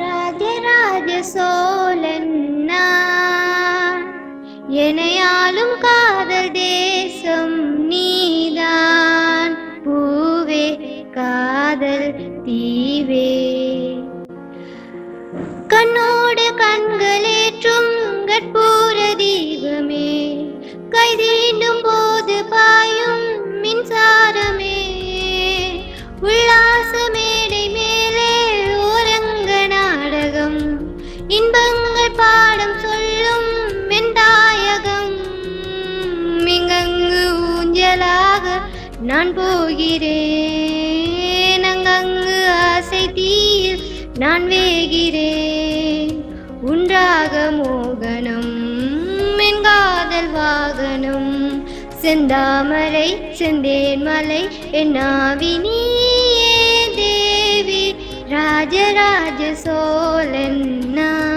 ராஜராஜ சோழன் நான். காதல் தேசம் நீதான் பூவே காதல் தீவே கண்ணோடு கண்களேற்றும் கற்பூர தீபமே கைதீண்டும் இன்பங்கள் பாடம் சொல்லும் மென்தாயகம் இங்கங்கு ஊஞ்சலாக நான் போகிறேன். அங்கங்கு ஆசை தீயில் நான் வேகிறேன். உன்றாக மோகனம் என் காதல் வாகனம். செந்தாமரை செந்தேன் மலை என்னாவினி தேவி. ராஜராஜ சோழன் நான்.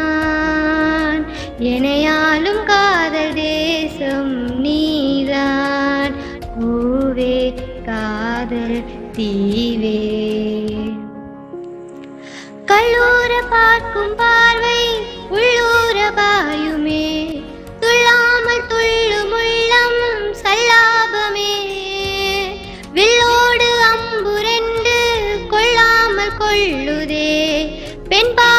எனையாலும் காதல் தேசம் நீதான். பூவே காதல் தீவே. கல்லூர பார்க்கும் பார்வை உள்ளூர பாயுமே. துள்ளாமல் துள்ளும் உள்ளம் சல்லாபமே. வில்லோடு அம்புரெண்டு கொள்ளாமல் கொள்ளுதே. பெண்பா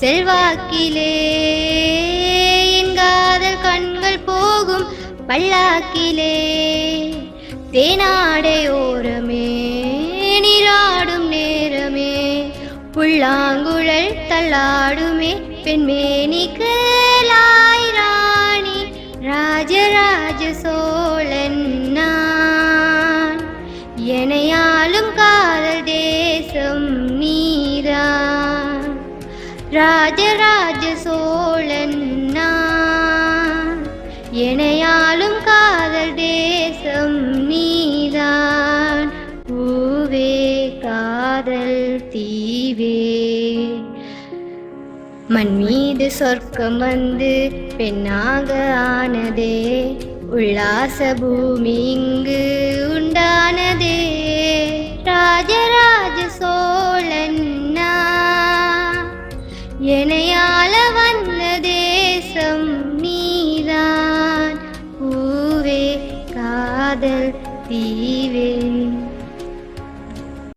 செல்வாக்கிலே என் காதல் கண்கள் போகும் பல்லாக்கிலே. தேனாடையோரமே நீராடும் நேரமே. புல்லாங்குழல் தள்ளாடுமே பெண்மேனிக்கலா ராஜராஜ சோழன் நான் காதல் தேசம் நீதான். பூவே காதல் தீவே. மண் மீது சொர்க்கம் வந்து பெண்ணாக ஆனதே உல்லாச பூமி இங்கு. எனையாள வந்த தேசம் நீதான். பூவே காதல் தீவே.